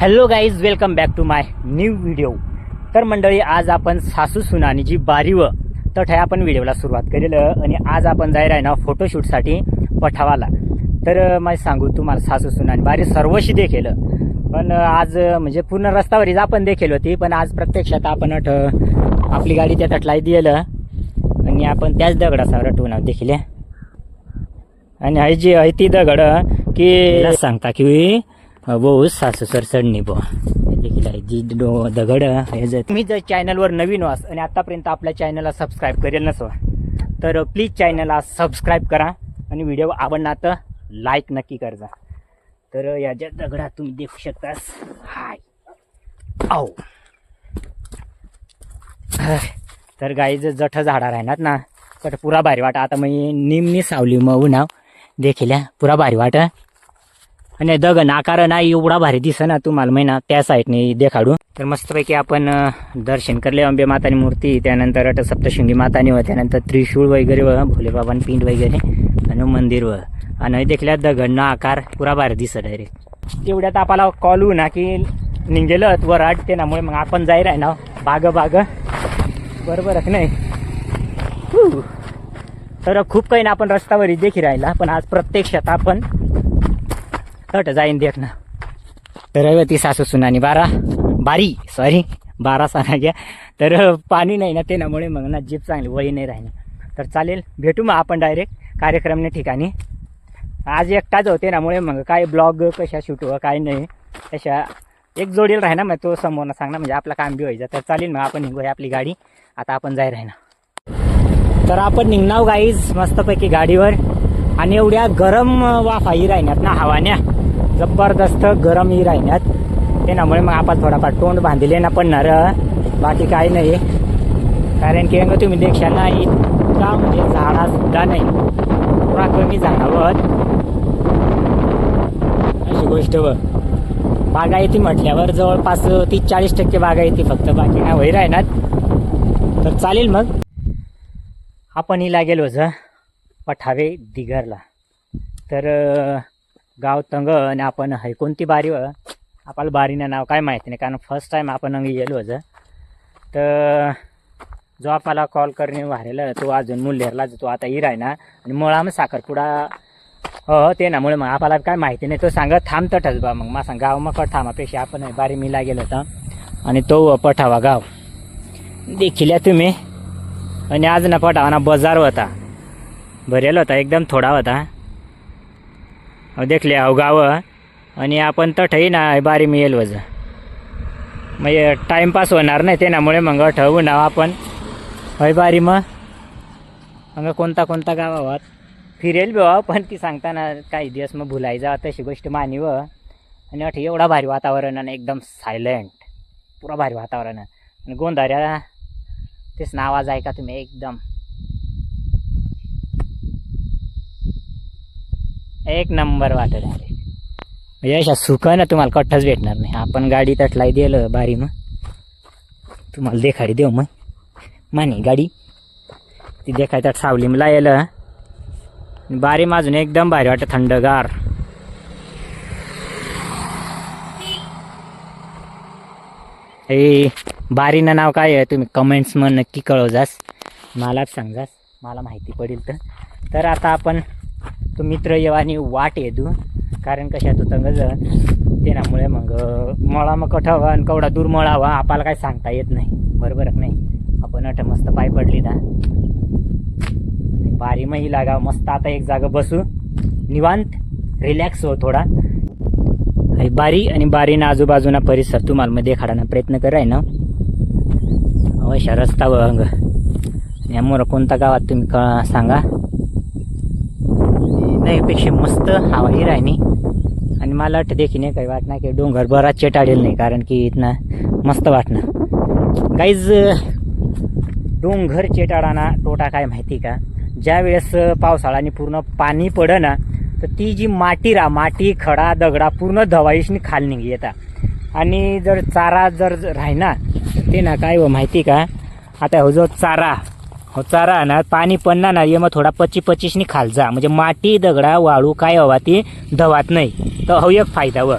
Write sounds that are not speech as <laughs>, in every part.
Hello guys welcome back to my new video तर मंडळी आज आपण सासू सुनानी जी बारीव तर तठ आपण व्हिडिओला सुरुवात करेल आणि आज आपण जायला आहे ना फोटोशूटसाठी पठावाला. तर अं, मला सांगू तुम्हाला सासू सुनानी बारी सर्वशी देखील. पण आज म्हणजे पूर्ण रस्त्यावरच आपण देखील होती पण आज प्रत्यक्षात आपण अठ आपली गाडी त्या तटलाई दिलं आणि आपण त्याच दगडासावर टुना देखील. आणि हाय जी आहे ती दगड की सांगता की वो सासू सर चढणी बो। देखील आहे जी डो दगड हे जर तुम्ही जर चॅनलवर नवीन वास आणि आत्तापर्यंत आपल्या चॅनलला सबस्क्राईब करेल नसवा तर प्लीज चॅनलला सबस्क्राईब करा आणि व्हिडिओ आवडला तर लाईक नक्की करजा. तर या ज्या दगडात तुम्ही देखू शकतास हाय. आओ तर गाई जर जठ झाडा राहणार ना तर पुरा भारी वाटा. आता मी निमनी सावली मग उन्हाव देखील पुरा भारी वाट. आणि दगन आकार नाही एवढा भारी दिस ना तुम्हाला महिना त्या साईडने देखाडू. तर मस्तपैकी आपण दर्शन करले अंबे मातानी मूर्ती त्यानंतर अट सप्तशृंगी मातानी व त्यानंतर त्रिशूळ वगैरे व भोलेबाबान पिंड वगैरे आणि मंदिर व. आणि देखल्या दगडनं आकार पुरा भारी दिसत डायरेक्ट तेवढ्यात आपल्याला कॉल होऊ ना की निघेलं ते त्यामुळे मग आपण जाई राही ना हो. बाग बाग. बरोबर नाही? तर खूप काही ना आपण रस्त्यावर देखील राहिला पण आज प्रत्यक्षात आपण तट जाईन देख ना तर ती सासू सुनानी बारा बारी सॉरी बारा साना घ्या। तर पाणी नाही ना त्यामुळे मग ना जीप चांगली वळी नाही राहिली. तर चालेल भेटू मग आपण डायरेक्ट कार्यक्रमने ठिकाणी. आज एकटाच होते नामुळे मग काय ब्लॉग कशा शूट व काय नाही तशा एक जोडील राही ना मग तो समोरनं ना म्हणजे आपलं काम बी व्हायचं तर चालेल मग आपण निघूया आपली गाडी. आता आपण जाय राहिना. तर आपण निघणार हो गाईज मस्तपैकी गाडीवर. आणि एवढ्या गरम वाफाही राहण्यात ना हवान्या. जबरदस्त गरम ही राहण्यात त्यामुळे मग आपण थोडाफार तोंड बांधले ना पडणार बाकी काही नाही. कारण की अंग तुम्ही देखशा ना इतका म्हणजे झाडा सुद्धा नाही. पुरा कमी झाडावर. अशी गोष्ट व. बागायती म्हटल्यावर जवळपास तीस चाळीस टक्के बागायती फक्त. बाकी नाही वही राहणार तर चालेल मग. आपण हिला गेलो ज. पठावे दिगरला तर गाव तंग आणि आपण है कोणती बारी व आपल्याला बारीनं नाव काय माहिती नाही कारण फर्स्ट टाईम आपण अंगी गेलो होतं. तर जो आपल्याला कॉल करणे वारेला तो अजून मुल्हेरला तो आता ही आहे ना आणि मुळा मग साखरपुडा हो, हो ते ना मुळे मग आपल्याला काय माहिती नाही. तो सांगत थांब तटच बा मग. मा सांग गाव मग थांबापेक्षा आपण बारी मिला गेलो होता. आणि तो पठावा गाव. देखील तुम्ही. आणि आज ना पठावा ना बाजार होता. भरेल होता एकदम थोडा होता. अहो देखले अहो गाव. आणि आपण तठही ना बारी मिळेल वज म्हणजे टाईमपास होणार नाही त्यामुळे मग ठरवू ना आपण. हय बारी मग. मग कोणता कोणता गावात फिरेल बी हो, पण ती सांगताना काही दिवस मग भुलाय जा तशी गोष्ट मानिव. आणि अठ एवढा भारी वातावरण आणि एकदम सायलेंट पुरा भारी वातावरण. आणि गोंधाऱ्या तेच ना आवाज ऐका तुम्ही एकदम. एक नंबर वाटत आहे म्हणजे अशा सुख ना तुम्हाला कठ्ठच भेटणार नाही. आपण गाडी तटलाई दिलं बारी मग. तुम्हाला देखाडी देऊ मग. मानी गाडी. ती देखाय त्यात सावली मला येलं बारी माजून एकदम भारी वाटत थंडगार. हे बारीनं नाव काय आहे? तुम्ही कमेंट्स मग नक्की कळवजास? मलाच सांगास मला माहिती पडेल तर. तर आता आपण तो मित्र येवानी वाट येदू. कारण कशा तो तंगज त्यामुळे मग मळा मग कठावा आणि कवडा दूर मळावा आपल्याला काय सांगता येत नाही. बरोबर नाही? आपण अठ मस्त पाय पडली ना बारी मही लागा मस्त आता एक जागा बसू. निवांत रिलॅक्स हो थोडा. बारी आणि बारीना आजूबाजूना परिसर तुम्हाला मध्ये देखाडाना प्रयत्न कराय ना. अवश्य रस्ता व अंग यामुळं कोणता गावात तुम्ही सांगा. पेक्षा मस्त हवाही राहिनी आणि मला वाटतं देखील काही वाटणार की डोंगर बराच चेटाडेल नाही कारण की इथनं मस्त वाटणं काहीच डोंगर चेटाडाना तोटा काय माहिती का? ज्या वेळेस पावसाळ्याने पूर्ण पाणी पडं ना तर ती जी माती रा माती खडा दगडा पूर्ण धवाईशनी खाल निघ येतात आणि जर चारा जर राहिना ते ना काय व माहिती का? आता हो जो चारा हो चारा ना पाणी पडणार ना ये मग थोडा पच्ची पच्चीसनी खाल जा. म्हणजे माती दगडा वाळू काय हवा ती धवात नाही. तर हो एक फायदा व.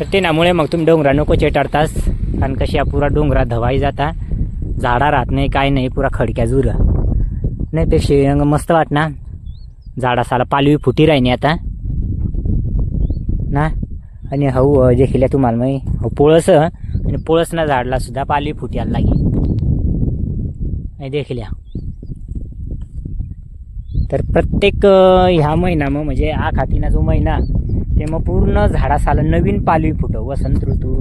तर तेनामुळे मग तुम्ही डोंगरा नको चेटाडतास. कारण कशी या पुरा डोंगरा धवाई जाता. झाडा राहत नाही काय नाही पुरा खडक्या जुर. नाही ते शेंग मस्त वाटना झाडासाला पालवी फुटी राहिनी आता. ना? आणि हऊ जे केल्या तुम्हाला मग हो पोळस आणि पोळस ना झाडला सुद्धा पालवी फुटी आला लागी नाही देखील तर प्रत्येक ह्या महिना मग म्हणजे आ खातीना जो महिना ते मग पूर्ण झाडासाला नवीन पालवी फुट वसंत ऋतू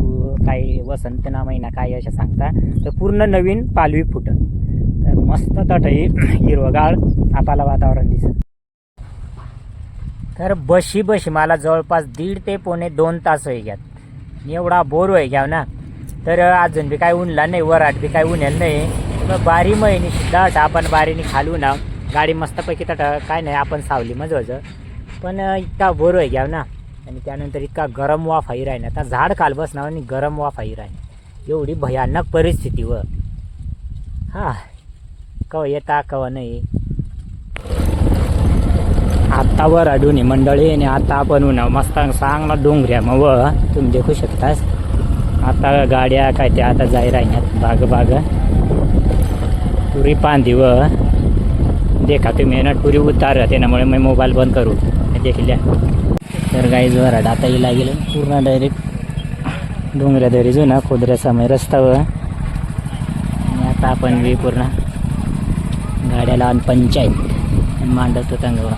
काय वसंत ना महिना काय अशा सांगता तर पूर्ण नवीन पालवी फुट तर मस्त तट हिरवगाळ आपल्याला वातावरण दिसत. तर बशी बशी मला जवळपास दीड ते पोणे दोन तास होई घ्यात एवढा बोर होई घ्याव ना तर अजून बी काय उनला नाही वराट बी काय उन्हेल नाही. मग बारी महिनी सुद्धा आपण बारीने खालू ना. गाडी मस्तपैकी तट काय नाही आपण सावली मज पण इतका बोर होई घ्याव ना. आणि त्यानंतर इतका गरम वाफाई राही ना आता झाड काल बसणार आणि गरम वाफाई राही एवढी भयानक परिस्थिती व. हा. कव येता कव नाही. आत्ता वर अडून मंडळी आणि आता आपण उन्हा मस्त चांगला डोंगऱ्या मग व. तुम्ही देखू शकतास. आता गाड्या काय त्या आता जाई राहण्यात बाग बाग. पुरी पांदी व देखा तुम्ही ना पुरी उतार त्यामुळे मी मोबाईल बंद करू. देखील तर गाई जोरात आता येईल लागेल. पूर्ण डायरेक्ट डोंगऱ्या दरी जो ना खोदऱ्या रस्ता व आणि आता आपण बी पूर्ण गाड्या लावून पंचायत. आणि मांडत होता गवा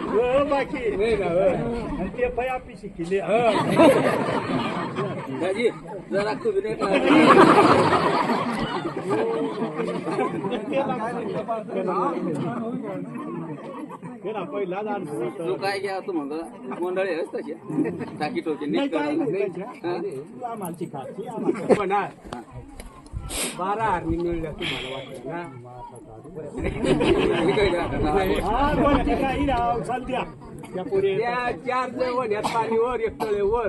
कद्दू नाही ना, होय. दाजी, जरा खूप नाही तू काय घ्या तू म्हणतो गोंधळे आहेस तशी टाकी टोकी नीट पण हा, बारा हारणी मिळल्या तुम्हाला वाटलं ना? त्या चार जवळ यात पाणी वर एक तळे वर.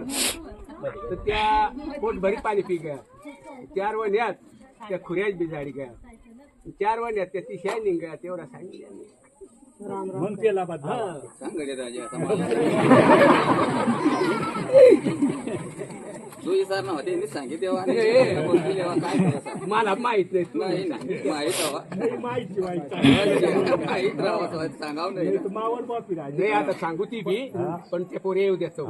तर त्या पोटभरी पाणी पी गया. चार वण्यात त्या खुऱ्याच बी झाडी गया. चार वण्यात त्या तिशाय निघ्या तेवढा सांगितलं सांगले राजा आता मला. <laughs> तू सर ना होते सांगित तेव्हा ए, ए. काय करायचं मला माहीत नाही नाही ना माहीत हवा माहीत राहावं सांगाव नाही. नाही आता सांगू ती बी पण ते पोरे येऊ द्याच तो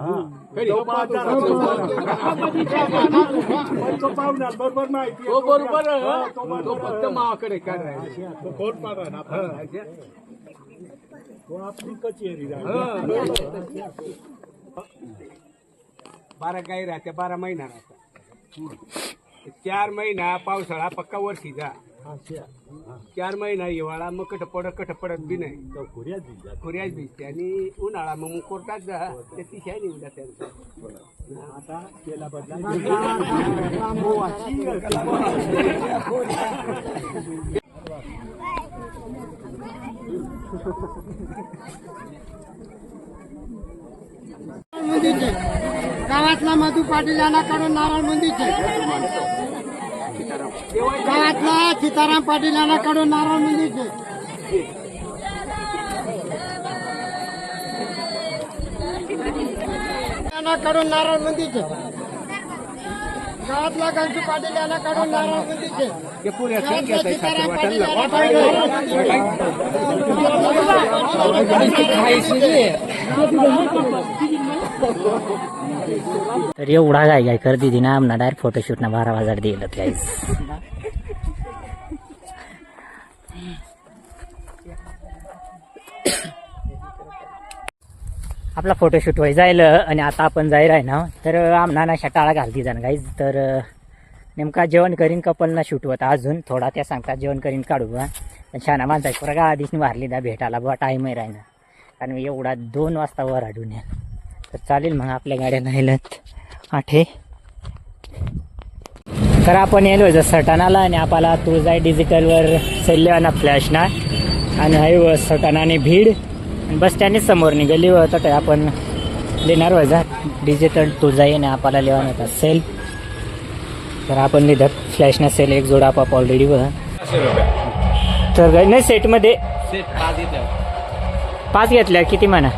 बरोबर तो फक्त मावाकडे काय बारा गाई राहत्या बारा महिना राहत्या चार महिना पावसाळा पक्का वर्षीचा चार महिना हिवाळा मग कट पडत कट पडत बी नाही खुऱ्याच भिजते आणि उन्हाळा मग कोर्टात जा. ते तिशाय निघून जाते मंदिरचे <laughs> गावातला मधू पाटील यांनाकडून नारळ मंदिरचे गावातला सीताराम पाटील यांनाकडून नारळ मंदिरचे यांनाकडून नारळ मंदिरचे गावातला गंजू पाटील यांनाकडून नारळ मंदिरचे तर एवढा काय काय कर दिदी ना आमना डायरेक्ट फोटोशूट ना बारा हजार दिलं गाईस आपला फोटोशूट व्हाय जाईल आणि आता आपण जाईल आहे ना तर आमना ना टाळा घालती जाण गाईज तर नेमका जेवण करीन कपलना शूट होता अजून थोडा त्या सांगतात जेवण करीन काढू बा पण छान माणसाची पुरा आधीच वारली मारली दा भेटायला बा टाईम आहे राहिना. कारण एवढा दोन वाजता वर आढून या तर चालेल मग आपल्या गाड्या नाहीलत आठे. तर आपण येलो जर सटाणाला आणि आपल्याला तुळजाई डिजिटलवर सेल्लेवाना फ्लॅश ना. आणि हाय व सटाणा आणि भीड. आणि बस स्टँड समोर निघाली व तर आपण लेणार वजा डिजिटल तुळजाई आणि आपल्याला लेवान होता सेल. तर आपण लिहितात फ्लॅशना सेल एक जोडा आपाप ऑलरेडी व तर नाही सेटमध्ये पाच घेतल्या किती म्हणा?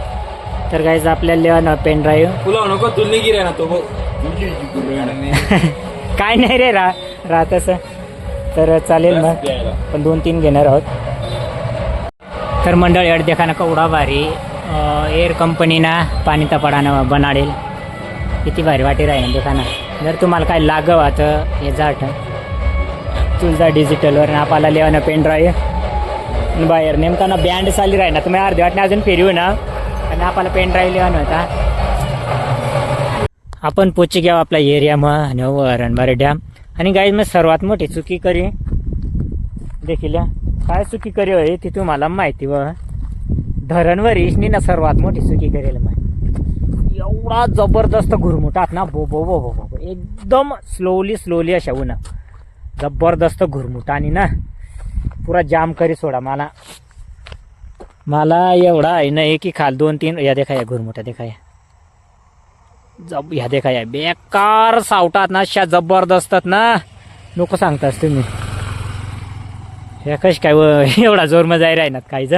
तर गायचं आपल्याला लेवान पेन ड्राईव्ह तुला नको तुलनी गिरे ना तो <laughs> काय नाही रे रा राहत असं तर चालेल मग. पण दोन तीन घेणार आहोत. तर मंडळ एड देखाना केवढा भारी. एअर कंपनीना पाणी तपाडानं बनाडेल. किती भारी वाटी राहील देखाना जर तुम्हाला काय लागव आता हे जाट तुझा डिजिटलवर आपल्याला लेवाना पेन ड्राईव्ह बाहेर नेमका ना बँड चालली राही ना तुम्ही अर्धी वाटणे अजून फिरवू ना. आणि आपला पेन ड्राईव्ह लिहा नव्हता आपण पोची घ्याव आपला एरिया मग आणि रणबारे डॅम आणि गाईज मग सर्वात मोठी चुकी करी. देखील काय चुकी करी होय ती तुम्हाला माहिती व धरणवर इसनी ना सर्वात मोठी चुकी करेल मग एवढा जबरदस्त घुरमुटात ना. बो बो बो बो बो बो. एकदम स्लोली स्लोली अशा उन्हा. जबरदस्त घुरमुटानी ना पुरा जाम करी सोडा मला. मला एवढा आहे नाही की खाल दोन तीन या देखा या घुरमुटा देखा या. जब ह्या देखा या. बेकार सावटात ना अशा जबरदस्तात ना. नको सांगतास तुम्ही. ह्या कश काय <laughs> एवढा जोर मजा आहे राहणार काहीच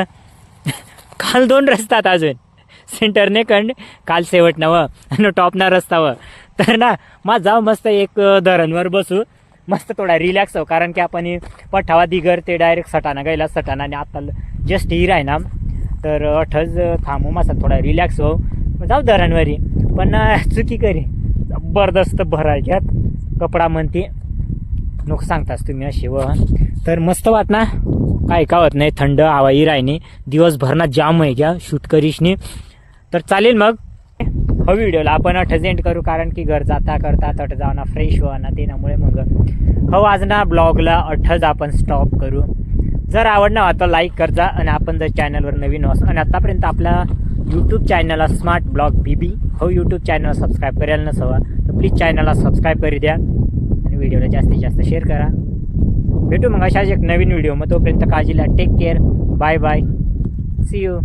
काल <laughs> दोन रस्तात अजून. सेंटरने कंड काल शेवट ना व आणि टॉपना रस्ता व. तर ना मा जाऊ मस्त एक धरणवर बसू. मस्त थोडा रिलॅक्स हो कारण की आपण पठावा दिगर ते डायरेक्ट सटाणा गायला सटाणा आणि आता जस्ट हिर आहे ना तर अठज थांबू मस्त थोडा रिलॅक्स हो. जाऊ धरणवरी पण चुकी करी. जबरदस्त भराय घ्यात कपडा म्हणते. नको सांगतास तुम्ही अशी व. तर मस्त वाट ना. काय का होत नाही थंड हवाई राहिनी दिवसभर ना जाम आहे घ्या शूट करीशनी तर चालेल मग. हो व्हिडिओला आपण अठच करू कारण की घर जाता करता तट जावं ना फ्रेश व्हाना ते त्यामुळे मग हो आज ना ब्लॉगला अठच आपण स्टॉप करू. जर आवडणार तर लाईक करजा आणि आपण जर चॅनलवर नवीन अस आणि आतापर्यंत आपला यूट्यूब चॅनलला स्मार्ट ब्लॉग बी बी हो यूट्यूब चॅनल सबस्क्राईब करायला नसावा तर प्लीज चॅनलला सबस्क्राईब करी द्या आणि व्हिडिओला जास्तीत जास्त शेअर करा. भेटू मग अशाच एक नवीन व्हिडिओ मग तोपर्यंत काळजीला take care bye bye see you